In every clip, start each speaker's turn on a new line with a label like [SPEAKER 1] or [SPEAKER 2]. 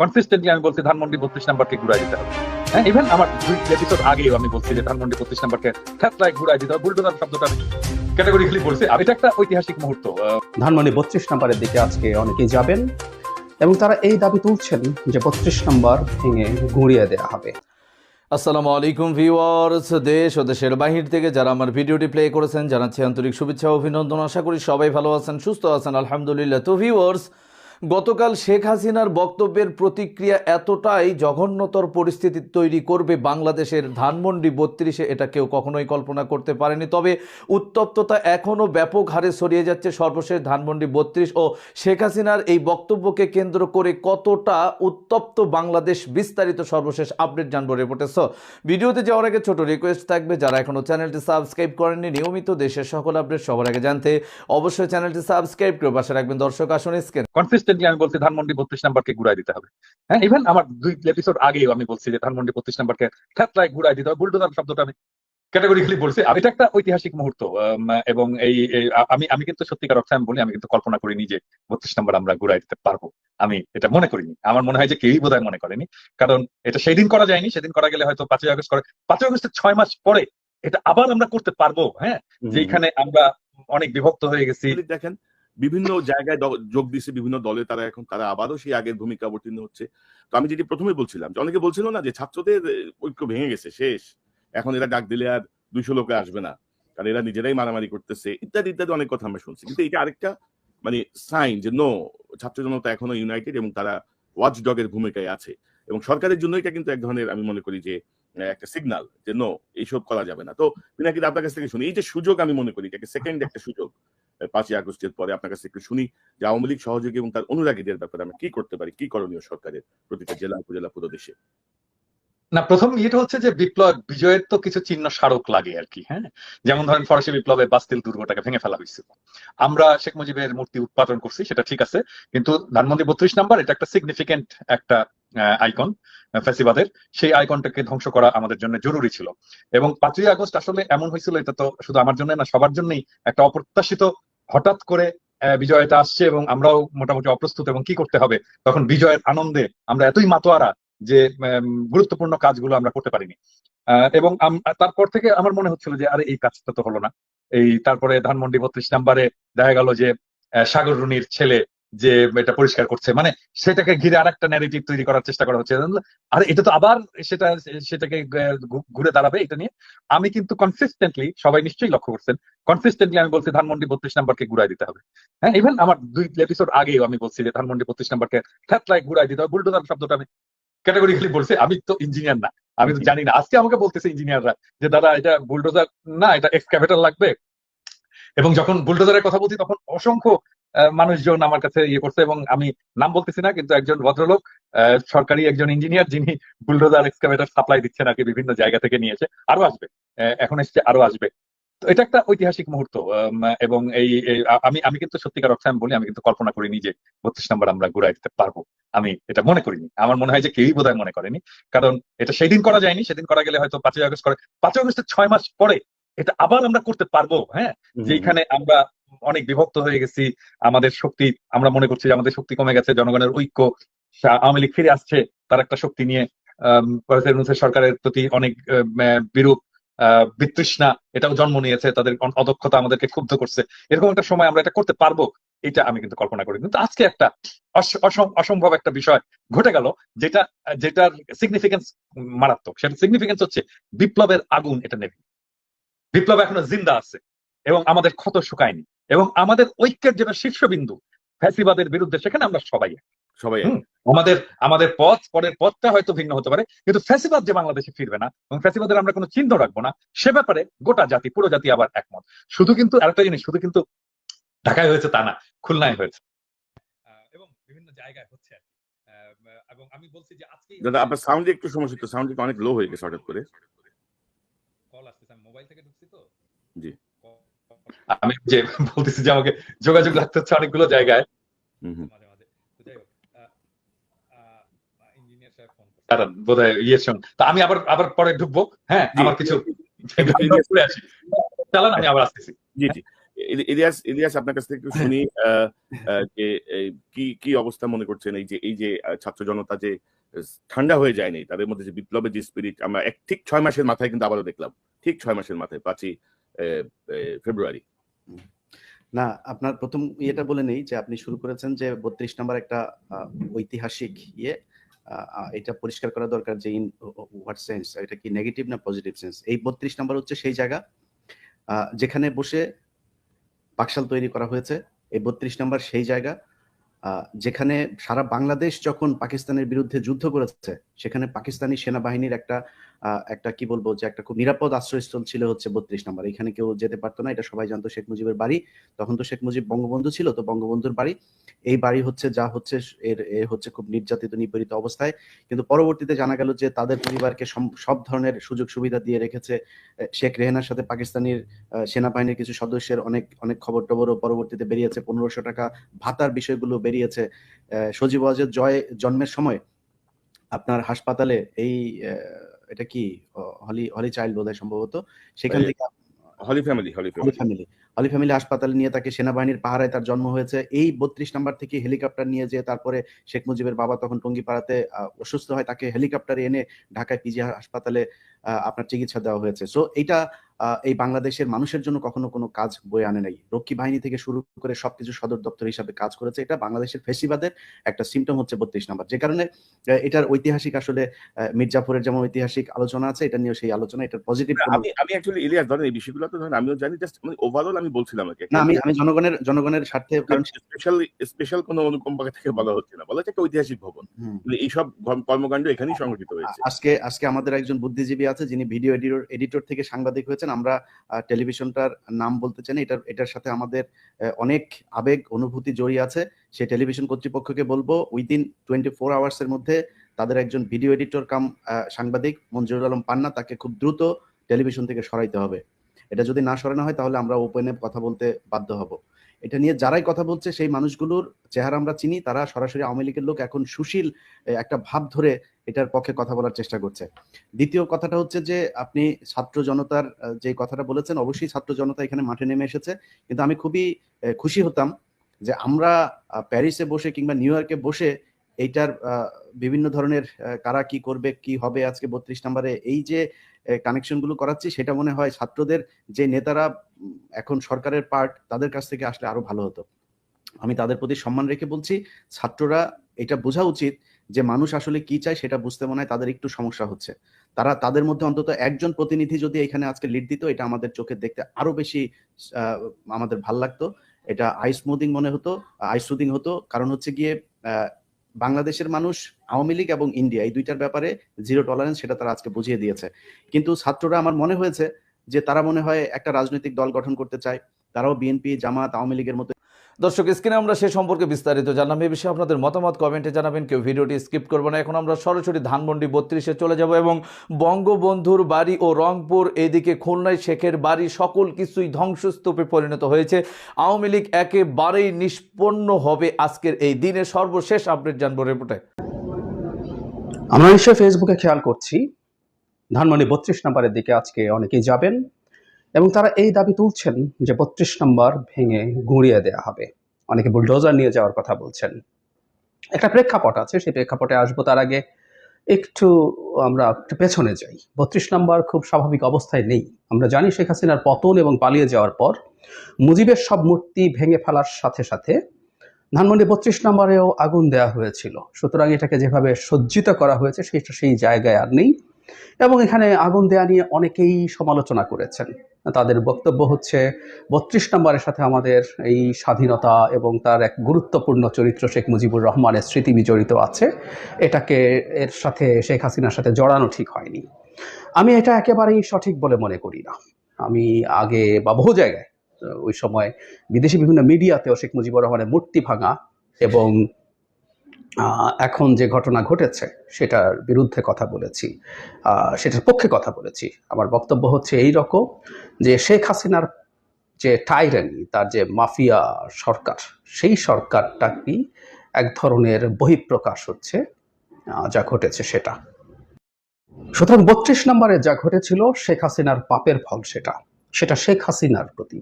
[SPEAKER 1] Consistently আমি বলছি ধানমন্ডি বত্রিশ নাম্বারকে ঘুরাই দিতে হবে। হ্যাঁ ইভেন আমার দুই এপিসোড আগেও আমি বলছি যে ধানমন্ডি বত্রিশ নাম্বারকে ঠেতলায় ঘুরাই দিতে হবে। বুলডোজার শব্দটা আমি ক্যাটাগরিক্যালি বলছি। আর এটা একটা ঐতিহাসিক মুহূর্ত।
[SPEAKER 2] ধানমন্ডি বত্রিশ নম্বরের দিকে আজকে অনেকেই যাবেন এবং তারা এই দাবি তুলছেন যে বত্রিশ নাম্বার ভেঙে গুঁড়িয়ে দেওয়া হবে।
[SPEAKER 3] আসসালামু আলাইকুম ভিউয়ার্স। দেশ ও দেশের বাহির থেকে যারা আমার ভিডিওটি প্লে করেছেন জানাচ্ছি আন্তরিক শুভেচ্ছা অভিনন্দন। আশা করি সবাই ভালো আছেন সুস্থ আছেন আলহামদুলিল্লাহ। তো ভিউয়ার্স গতকাল শেখ হাসিনার বক্তব্যের প্রতিক্রিয়া এতটাই জঘন্যতর পরিস্থিতি তৈরি করবে বাংলাদেশের ধানমন্ডি বত্রিশে, এটা কেউ কখনোই কল্পনা করতে পারেনি। তবে উত্তপ্ততা এখনও ব্যাপক হারে ছড়িয়ে যাচ্ছে সর্বশেষ ধানমন্ডি বত্রিশ ও শেখ হাসিনার এই বক্তব্যকে কেন্দ্র করে কতটা উত্তপ্ত বাংলাদেশ বিস্তারিত সর্বশেষ আপডেট জানব রিপোর্টে সো ভিডিওতে যাওয়ার আগে ছোট রিকোয়েস্ট থাকবে, যারা এখনও চ্যানেলটি সাবস্ক্রাইব করেননি, নিয়মিত দেশের সকল আপডেট সবার আগে জানতে অবশ্যই চ্যানেলটি সাবস্ক্রাইব করে পাশে রাখবেন। দর্শক, আসুন স্ক্রিন
[SPEAKER 1] কনসিস্টেন্টলি আমি বলছি ধানমন্ডি বত্রিশ নাম্বারকে ঘুরাই দিতে হবে। হ্যাঁ ইভেন আমার দুই এপিসোড আগেও আমি বলছি যে ধানমন্ডি বত্রিশ নাম্বারকে ঠেতলায় ঘুরাই দিতে হবে। বুলডোজার শব্দটা আমি ক্যাটাগরিক্যালি বলছি। আর এটা একটা ঐতিহাসিক মুহূর্ত এবং এই আমি আমি কিন্তু সত্যিকার অর্থে আমি বলি আমি কিন্তু কল্পনা করিনি যে বত্রিশ নাম্বার আমরা ঘুরাই দিতে পারব। আমি এটা মনে করিনি। আমার মনে হয় যে কেউই বোধহয় মনে করেনি। কারণ এটা সেই দিন করা যায়নি সেদিন করা গেলে হয়তো পাঁচই আগস্ট করে পাঁচই আগস্টের ছয় মাস পরে এটা আবার আমরা করতে পারব হ্যাঁ? যেখানে আমরা অনেক বিভক্ত হয়ে গেছি।
[SPEAKER 4] দেখেন বিভিন্ন জায়গায় যোগ দিচ্ছে বিভিন্ন দলে তারা এখন, তারা আবারও সেই আগের ভূমিকা অবতীর্ণ হচ্ছে। তো আমি যেটি প্রথমে বলছিলাম, যে অনেকে বলছিল না যে ছাত্রদের ঐক্য ভেঙে গেছে, শেষ। এখন এরা ডাক দিলে আর দুইশো লোকে আসবে না, কারণ এরা নিজেরাই মারামারি করতেছে, ইত্যাদি ইত্যাদি অনেক কথা আমরা শুনছি। কিন্তু এটা আরেকটা মানে সাইন যে নো ছাত্র জনতা এখনও ইউনাইটেড এবং তারা ওয়াচ ডগের ভূমিকায় আছে। এবং সরকারের জন্য এটা কিন্তু এক ধরনের, আমি মনে করি যে একটা সিগনাল যে নো এইসব করা যাবে না। তো, পিনাকি আপনার কাছ থেকে শুনি, এই যে সুযোগ আমি মনে করি, এটাকে সেকেন্ড একটা সুযোগ। পাঁচই আগস্টের পরে আপনার কাছে একটু শুনি যে আওয়ামী লীগ সহযোগী এবং তার অনুরাগীদের ব্যাপারে আমরা কি করতে পারি, কি করণীয় সরকারের প্রতিটা জেলা, উপজেলা পুরো দেশে
[SPEAKER 1] না, প্রথম ইয়েটা হচ্ছে যে বিপ্লব, বিজয়ের তো কিছু চিহ্ন স্মারক লাগে আর কি হ্যাঁ? যেমন ধরেন ফরাসি বিপ্লবে বাস্তিল দুর্গটাকে ভেঙে ফেলা হয়েছিল আমরা শেখ মুজিবের মূর্তি উৎপাদন করছি, সেটা ঠিক আছে, কিন্তু ধানমন্ডি বত্রিশ নাম্বার, এটা একটা সিগনিফিকেন্ট একটা আইকন ফ্যাসিবাদের। সেই আইকনটাকে ধ্বংস করা আমাদের জন্য জরুরি ছিল। এবং পাঁচই আগস্ট আসলে এমন হয়েছিল, এটা তো শুধু আমার জন্য না, সবার জন্যই একটা অপ্রত্যাশিত হঠাৎ করে বিজয়টা আসছে এবং আমরাও মোটামুটি অপ্রস্তুত এবং কি করতে হবে? তখন বিজয়ের আনন্দে আমরা এতই মাতোয়ারা যে গুরুত্বপূর্ণ কাজগুলো আমরা করতে পারিনি। এবং তারপর থেকে আমার মনে হচ্ছিল যে, আরে, এই কাজটা তো হলো না। এই তারপরে ধানমন্ডি বত্রিশ নাম্বারে দেখা গেল যে সাগর রুনির ছেলে যে এটা পরিষ্কার করছে মানে সেটাকে ঘিরে আর একটা ন্যারেটিভ তৈরি করার চেষ্টা করা হচ্ছে। আর এটা তো আবার সেটা সেটাকে ঘুরে দাঁড়াবে এটা নিয়ে। আমি কিন্তু কনসিস্টেন্টলি সবাই নিশ্চয়ই লক্ষ্য করছেন কনসিস্টেন্টলি আমি বলছি ধানমন্ডি বত্রিশ নাম্বারকে ঘুরাই দিতে হবে। হ্যাঁ ইভেন আমার দুই এপিসোড আগেও আমি বলছি যে ধানমন্ডি বত্রিশ নাম্বারকে ঠেতলায় ঘুরাই দিতে হবে। বুলডোজার শব্দটা আমি ক্যাটাগরিক্যালি বলছি আমি তো ইঞ্জিনিয়ার না আমি তো জানি না। আজকে আমাকে বলতেছে ইঞ্জিনিয়াররা যে দাদা এটা বুলডোজার না এটা এক্সক্যাভেটর লাগবে। এবং যখন বুলডোজারের কথা বলছি তখন অসংখ্য মানুষজন আমার কাছে ইয়ে করছে এবং আমি নাম বলতেছি না কিন্তু একজন ভদ্রলোক সরকারি একজন ইঞ্জিনিয়ার যিনি বুলডোজার এক্সক্যাভেটর সাপ্লাই দিচ্ছে নাকি বিভিন্ন জায়গা থেকে নিয়েছে আরও আসবে। এখন এসছে আরও আসবে। তো এটা একটা ঐতিহাসিক মুহূর্ত এবং এই এই আমি আমি কিন্তু সত্যিকার অর্থে আমি বলি আমি কিন্তু কল্পনা করিনি যে বত্রিশ নাম্বার আমরা ঘুরাই দিতে পারব। আমি এটা মনে করিনি। আমার মনে হয় যে কেউই বোধহয় মনে করেনি। কারণ এটা সেই দিন করা যায়নি সেদিন করা গেলে হয়তো পাঁচই আগস্ট করে পাঁচই আগস্টের ছয় মাস পরে এটা আবার আমরা করতে পারব হ্যাঁ? যেখানে আমরা অনেক বিভক্ত হয়ে গেছি। আমাদের শক্তি, আমরা মনে করছি যে আমাদের শক্তি কমে গেছে, জনগণের ঐক্য আওয়ামী লীগ ফিরে আসছে, তার একটা শক্তি নিয়ে সরকারের প্রতি অনেক বিরূপ বিতৃষ্ণা, এটাও জন্ম নিয়েছে, তাদের অদক্ষতা আমাদেরকে ক্ষুব্ধ করছে। এরকম একটা সময় আমরা এটা করতে পারব, এটা আমি কিন্তু কল্পনা করি কিন্তু আজকে একটা অস- অসম- অসম্ভব একটা বিষয় ঘটে গেল, যেটা, যেটার সিগনিফিকেন্স মারাত্মক। সেটা সিগনিফিকেন্স হচ্ছে বিপ্লবের আগুন এটা নেবে। বিপ্লব এখনও জিন্দা আছে এবং আমাদের ক্ষত শুকায়নি। এবং আমাদের ঐক্যের যেটা শীর্ষবিন্দু ফ্যাসিবাদের বিরুদ্ধে সেখানে আমরা সবাই
[SPEAKER 4] সবাই
[SPEAKER 1] আমাদের আমাদের পথ পরের পথটা হয়তো ভিন্ন হতে পারে কিন্তু ফ্যাসিবাদ যে বাংলাদেশে ফিরবে না এবং ফ্যাসিবাদের আমরা কোনো চিহ্ন রাখব না সে ব্যাপারে গোটা জাতি পুরো জাতি আবার একমত। শুধু কিন্তু আরেকটা জিনিস শুধু কিন্তু ঢাকায় হয়েছে তা না খুলনায় হয়েছে। এবং বিভিন্ন জায়গায় হচ্ছে এবং আমি বলছি যে আজকে
[SPEAKER 4] দাদা আপনার সাউন্ডে একটু সমস্যা তো সাউন্ড অনেক লো হয়ে গেছে হঠাৎ করে।
[SPEAKER 1] কল আসতেছে আমি মোবাইল থেকে ঢুকছি তো।
[SPEAKER 4] জি।
[SPEAKER 1] আমি যে বলতেছি যে আমাকে যোগাযোগ রাখতে হচ্ছে অনেকগুলো জায়গায়। ইয়ের সঙ্গে। আমি আবার আবার পরে ঢুকবো হ্যাঁ? আমার কিছু চালান আমি আবার আসতেছি।
[SPEAKER 4] জি জি। ইলিয়াস ইলিয়াস আপনার কাছ থেকে একটু শুনি আহ, আহ, যে কি কি অবস্থা মনে করছেন? এই যে এই যে ছাত্র জনতা যে ঠান্ডা হয়ে যায়নি তাদের মধ্যে যে বিপ্লবের যে স্পিরিট আমরা এক ঠিক ছয় মাসের মাথায় কিন্তু আবারও দেখলাম। ঠিক ছয় মাসের মাথায় পাঁচই ফেব্রুয়ারি।
[SPEAKER 5] না, আপনার প্রথম ইয়েটা বলে নেই যে আপনি শুরু করেছেন যে বত্রিশ নাম্বার একটা ঐতিহাসিক ইয়ে এটা পরিষ্কার করা দরকার যে ইন হোয়াট সেন্স এটা কি নেগেটিভ না পজিটিভ সেন্স এই বত্রিশ নাম্বার হচ্ছে সেই জায়গা যেখানে বসে পাকশাল তৈরি করা হয়েছে। এই বত্রিশ নাম্বার সেই জায়গা যেখানে সারা বাংলাদেশ যখন পাকিস্তানের বিরুদ্ধে যুদ্ধ করেছে, সেখানে পাকিস্তানি সেনাবাহিনীর একটা একটা কি বলব যে একটা খুব নিরাপদ আশ্রয়স্থল ছিল হচ্ছে বত্রিশ নাম্বার। এখানে কেউ যেতে পারতো না, এটা সবাই জানতো শেখ মুজিবের বাড়ি। তখন তো শেখ মুজিব বঙ্গবন্ধু ছিল, তো বঙ্গবন্ধুর বাড়ি। এই বাড়ি হচ্ছে, যা হচ্ছে, এর, এ হচ্ছে খুব নির্যাতিত, নিপীড়িত অবস্থায়। কিন্তু পরবর্তীতে জানা গেল যে তাদের পরিবারকে সব ধরনের সুযোগ সুবিধা দিয়ে রেখেছে শেখ রেহানার সাথে পাকিস্তানির সেনাবাহিনীর কিছু সদস্যের অনেক অনেক খবর টবরও পরবর্তীতে বেরিয়েছে। পনেরোশো টাকা ভাতার বিষয়গুলো বেরিয়েছে। সজীব ওয়াজেদ জয়, জন্মের সময় আপনার হাসপাতালে এই এটা কি হলি হলি চাইল্ড বোধহয় সম্ভবত? সেখান থেকে
[SPEAKER 4] holy family holy
[SPEAKER 5] holy
[SPEAKER 4] family
[SPEAKER 5] holy family হাসপাতালে নিয়ে তাকে সেনাবাহিনীর পাহারায় তার জন্ম হয়েছে। এই বত্রিশ নাম্বার থেকে হেলিকপ্টার নিয়ে যে তারপরে শেখ মুজিবের বাবা তখন টঙ্গিপাড়াতে অসুস্থ হয় তাকে হেলিকপ্টারে এনে ঢাকায় পিজি হাসপাতালে আপনার চিকিৎসা দেওয়া হয়েছে। সো আহ, এই বাংলাদেশের মানুষের জন্য কখনো কোনো কাজ বয়ে আনে নাই। রক্ষী বাহিনী থেকে শুরু করে সবকিছু সদর দপ্তর হিসাবে কাজ করেছে। এটা বাংলাদেশের ফেসিবাদের একটা সিমটম হচ্ছে বত্রিশ নাম্বার। যে কারণে এটার ঐতিহাসিক আসলে মির্জাপুরের যেমন ঐতিহাসিক আলোচনা আছে এটা নিয়ে সেই আলোচনা এটার পজিটিভ
[SPEAKER 4] আমি আমি অ্যাকচুয়ালি ইলিয়াস ধরেন এই বিষয়গুলো তো ধরেন আমিও জানি জাস্ট মানে ওভারঅল আমি বলছিলাম কি
[SPEAKER 5] না আমি আমি জনগণের জনগণের স্বার্থে কারণ
[SPEAKER 4] স্পেশাল স্পেশাল কোনো অনুকম্পা থেকে বলা হচ্ছে না। বলা হচ্ছে একটা ঐতিহাসিক ভবন। কিন্তু এইসব কর্মকাণ্ড এখানেই সংঘটিত হয়েছে।
[SPEAKER 5] আজকে আজকে আমাদের একজন বুদ্ধিজীবী আছে যিনি ভিডিও এডিটর এডিটর থেকে সাংবাদিক হয়েছেন। আমরা টেলিভিশনটার নাম বলতে চাই না এটার এটার সাথে আমাদের অনেক আবেগ অনুভূতি জড়িয়ে আছে। সেই টেলিভিশন কর্তৃপক্ষকে বলব উইদিন টোয়েন্টি ফোর আওয়ার্স এর মধ্যে তাদের একজন ভিডিও এডিটর কাম আহ, সাংবাদিক মঞ্জুরুল আলম পান্না তাকে খুব দ্রুত টেলিভিশন থেকে সরাইতে হবে। এটা যদি না সরানো হয়, তাহলে আমরা ওপেনে কথা বলতে বাধ্য হব। এটা নিয়ে যারাই কথা বলছে, সেই মানুষগুলোর চেহারা আমরা চিনি, তারা সরাসরি আওয়ামী লীগের লোক এখন সুশীল একটা ভাব ধরে এটার পক্ষে কথা বলার চেষ্টা করছে। দ্বিতীয় কথাটা হচ্ছে যে, আপনি ছাত্র জনতার যে কথাটা বলেছেন, অবশ্যই ছাত্র জনতা এখানে মাঠে নেমে এসেছে। কিন্তু আমি খুবই খুশি হতাম যে আমরা প্যারিসে বসে কিংবা নিউ ইয়র্কে বসে এইটার বিভিন্ন ধরনের কারা কি করবে, কি হবে আজকে বত্রিশ নম্বরে, এই যে কানেকশনগুলো করাচ্ছি, সেটা মনে হয় ছাত্রদের যে নেতারা এখন সরকারের পার্ট তাদের কাছ থেকে আসলে আরও ভালো হতো। আমি তাদের প্রতি সম্মান রেখে বলছি, ছাত্ররা এটা বোঝা উচিত যে মানুষ আসলে কি চায়, সেটা বুঝতে মনে হয় তাদের একটু সমস্যা হচ্ছে। তারা তাদের মধ্যে অন্তত একজন প্রতিনিধি যদি এখানে আজকে লিড দিত, এটা আমাদের চোখে দেখতে আরও বেশি আমাদের ভালো লাগতো। এটা আই স্মুদিং মনে হতো আই সুদিং হতো, কারণ হচ্ছে গিয়ে বাংলাদেশের মানুষ, আওয়ামী লীগ এবং ইন্ডিয়া, এই দুইটার ব্যাপারে জিরো টলারেন্স সেটা তারা আজকে বুঝিয়ে দিয়েছে। কিন্তু ছাত্ররা আমার মনে হয়েছে যে তারা মনে হয় একটা রাজনৈতিক দল গঠন করতে চায়। তারাও বিএনপি, জামাত, আওয়ামী লীগের মতো
[SPEAKER 3] দর্শক, স্ক্রিনে আমরা সে সম্পর্কে বিস্তারিত জানলাম। এই বিষয়ে আপনাদের মতামত কমেন্টে জানাবেন, কেউ ভিডিওটি স্কিপ করব না। এখন আমরা সরাসরি ধানমন্ডি বত্রিশে চলে যাব এবং বঙ্গবন্ধুর বাড়ি ও রংপুর এদিকে খুলনায় শেখের বাড়ি সকল কিছুই ধ্বংসস্তূপে পরিণত হয়েছে। আওয়ামী লীগ একেবারেই নিষ্পন্ন হবে আজকের এই দিনে। সর্বশেষ আপডেট জানব রিপোর্টে।
[SPEAKER 2] আমরা নিশ্চয়ই ফেসবুকে খেয়াল করছি। ধানমন্ডি বত্রিশ নাম্বারের দিকে আজকে অনেকেই যাবেন। এবং তারা এই দাবি তুলছেন যে বত্রিশ নম্বর ভেঙে গুঁড়িয়ে দেয়া হবে। অনেকে বুলডোজার নিয়ে যাওয়ার কথা বলছেন। একটা প্রেক্ষাপট আছে, সেই প্রেক্ষাপটে আসব তার আগে। একটু আমরা একটু পেছনে যাই। বত্রিশ নম্বর খুব স্বাভাবিক অবস্থায় নেই। আমরা জানি শেখ হাসিনার পতন এবং পালিয়ে যাওয়ার পর মুজিবের সব মূর্তি ভেঙে ফেলার সাথে সাথে ধানমন্ডি বত্রিশ নম্বরেও আগুন দেওয়া হয়েছিল। সুতরাং এটাকে যেভাবে সজ্জিত করা হয়েছে, সেটা সেই জায়গায় আর নেই। এবং এখানে আগুন দেয়া নিয়ে অনেকেই সমালোচনা করেছেন। তাদের বক্তব্য হচ্ছে, বত্রিশ নম্বরের সাথে আমাদের এই স্বাধীনতা এবং তার এক গুরুত্বপূর্ণ চরিত্র শেখ মুজিবুর রহমানের স্মৃতি বিজড়িত আছে। এটাকে এর সাথে শেখ হাসিনার সাথে জড়ানো ঠিক হয়নি। আমি এটা একেবারেই সঠিক বলে মনে করি না। আমি আগে বা বহু জায়গায়, ওই সময় বিদেশি বিভিন্ন মিডিয়াতেও শেখ মুজিবুর রহমানের মূর্তি ভাঙা এবং এখন যে ঘটনা ঘটেছে, সেটার বিরুদ্ধে কথা বলেছি সেটার পক্ষে কথা বলেছি। আমার বক্তব্য হচ্ছে এই রকম যে, শেখ হাসিনার যে টাইরানি তার যে মাফিয়া সরকার, সেই সরকারটা কি এক ধরনের বহিঃপ্রকাশ হচ্ছে যা ঘটেছে সেটা। সুতরাং বত্রিশ নম্বরে যা ঘটেছিল, শেখ হাসিনার পাপের ফল সেটা। সেটা শেখ হাসিনার প্রতি।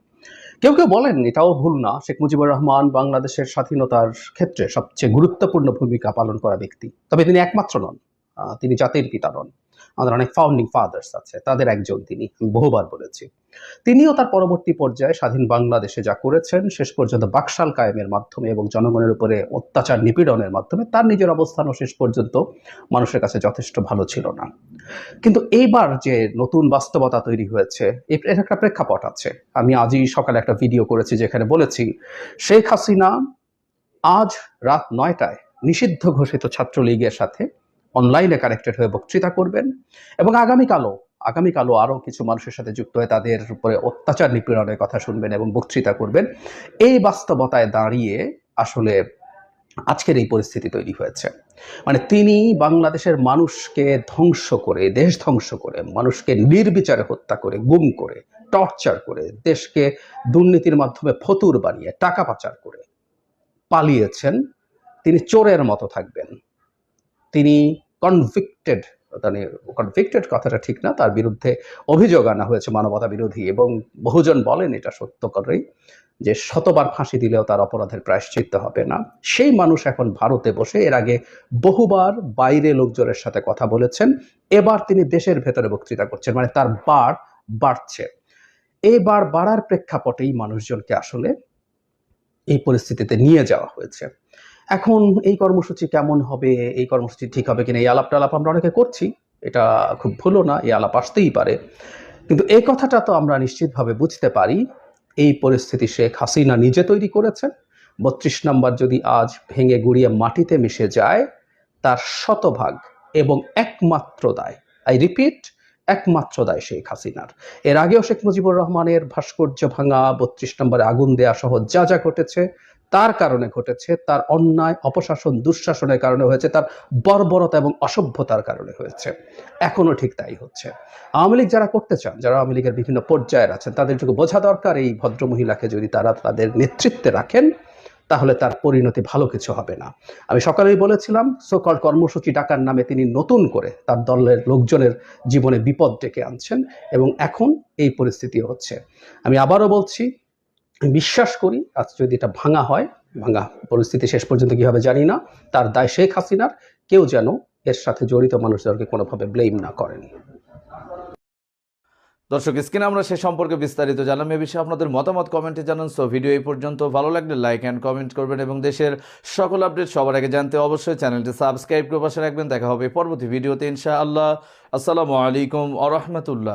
[SPEAKER 2] কেউ কেউ বলেন এটাও ভুল না, শেখ মুজিবুর রহমান বাংলাদেশের স্বাধীনতার ক্ষেত্রে সবচেয়ে গুরুত্বপূর্ণ ভূমিকা পালন করা ব্যক্তি। তবে তিনি একমাত্র নন তিনি জাতির পিতা নন। আমাদের অনেক ফাউন্ডিং ফাদার্স আছে, তাদের একজন তিনি বহুবার বলেছি। তিনিও তার পরবর্তী পর্যায়ে স্বাধীন বাংলাদেশে যা করেছেন, শেষ পর্যন্ত বাকশাল কায়েমের মাধ্যমে এবং জনগণের উপরে অত্যাচার নিপীড়নের মাধ্যমে তার নিজের অবস্থানও শেষ পর্যন্ত মানুষের কাছে যথেষ্ট ভালো ছিল না। কিন্তু এইবার যে নতুন বাস্তবতা তৈরি হয়েছে এর একটা প্রেক্ষাপট আছে। আমি আজই সকালে একটা ভিডিও করেছি যেখানে বলেছি, শেখ হাসিনা আজ রাত নয়টায় নিষিদ্ধ ঘোষিত ছাত্রলীগের সাথে অনলাইনে কানেক্টেড হয়ে বক্তৃতা করবেন এবং আগামীকালও আগামীকালও আরও কিছু মানুষের সাথে যুক্ত হয়ে তাদের উপরে অত্যাচার নিপীড়নের কথা শুনবেন এবং বক্তৃতা করবেন। এই বাস্তবতায় দাঁড়িয়ে আসলে আজকের এই পরিস্থিতি তৈরি হয়েছে। মানে তিনি বাংলাদেশের মানুষকে ধ্বংস করে, দেশ ধ্বংস করে, মানুষকে নির্বিচারে হত্যা করে, গুম করে টর্চার করে, দেশকে দুর্নীতির মাধ্যমে ফতুর বানিয়ে, টাকা পাচার করে পালিয়েছেন, তিনি চোরের মতো থাকবেন। তিনি কনভিক্টেড মানে কনভিক্টেড কথাটা ঠিক না, তার বিরুদ্ধে অভিযোগ আনা হয়েছে মানবতা বিরোধী এবং বহুজন বলেন এটা সত্য করেই যে শতবার ফাঁসি দিলেও তার অপরাধের প্রায়শ্চিত্ত হবে না। সেই মানুষ এখন ভারতে বসে, এর আগে বহুবার বাইরে লোকজনের সাথে কথা বলেছেন, এবার তিনি দেশের ভেতরে বক্তৃতা করছেন মানে তার বার বাড়ছে। এবার বাড়ার প্রেক্ষাপটেই মানুষজনকে আসলে এই পরিস্থিতিতে নিয়ে যাওয়া হয়েছে। এখন এই কর্মসূচি কেমন হবে? এই কর্মসূচি ঠিক হবে কিনা? এই আলাপ টালাপ আমরা অনেকে করছি। এটা খুব ভুলও না, এই আলাপ আসতেই পারে। কিন্তু এই কথাটা তো আমরা নিশ্চিতভাবে বুঝতে পারি। এই পরিস্থিতি শেখ হাসিনা নিজে তৈরি করেছেন। বত্রিশ নম্বর যদি আজ ভেঙে গুড়িয়ে মাটিতে মিশে যায়, তার শতভাগ এবং একমাত্র দায়, আই রিপিট, একমাত্র দায় শেখ হাসিনার। এর আগেও শেখ মুজিবুর রহমানের ভাস্কর্য ভাঙা, বত্রিশ নম্বরে আগুন দেয়া সহ যা যা ঘটেছে তার কারণে ঘটেছে, তার অন্যায়, অপশাসন, দুঃশাসনের কারণে হয়েছে, তার বর্বরতা এবং অসভ্যতার কারণে হয়েছে। এখনও ঠিক তাই হচ্ছে। আওয়ামী লীগ যারা করতে চান, যারা আওয়ামী লীগের বিভিন্ন পর্যায়ের আছেন তাদেরটুকু বোঝা দরকার এই ভদ্রমহিলাকে যদি তারা তাদের নেতৃত্বে রাখেন, তাহলে তার পরিণতি ভালো কিছু হবে না। আমি সকালেই বলেছিলাম সকল কর্মসূচি ডাকার নামে তিনি নতুন করে তার দলের লোকজনের জীবনে বিপদ ডেকে আনছেন এবং এখন এই পরিস্থিতি হচ্ছে। আমি আবারও বলছি বিশ্বাস করি, আজ যদি এটা ভাঙা হয়, ভাঙা পরিস্থিতি শেষ পর্যন্ত কি হবে জানি না, তার দায় শেখ হাসিনার। কেউ যেন এর সাথে জড়িত মানুষদেরকে কোনোভাবে ব্লেম না করেন।
[SPEAKER 3] দর্শক, স্ক্রিনে আমরা সে সম্পর্কে বিস্তারিত জানলাম, এ বিষয়ে আপনাদের মতামত কমেন্টে জানান। সো, ভিডিও এই পর্যন্ত। ভালো লাগলে লাইক অ্যান্ড কমেন্ট করবেন এবং দেশের সকল আপডেট সবার আগে জানতে অবশ্যই চ্যানেলটি সাবস্ক্রাইব করে পাশে রাখবেন। দেখা হবে পরবর্তী ভিডিওতে ইনশাআল্লাহ। আসসালামু আলাইকুম আ রহমতুল্লাহ।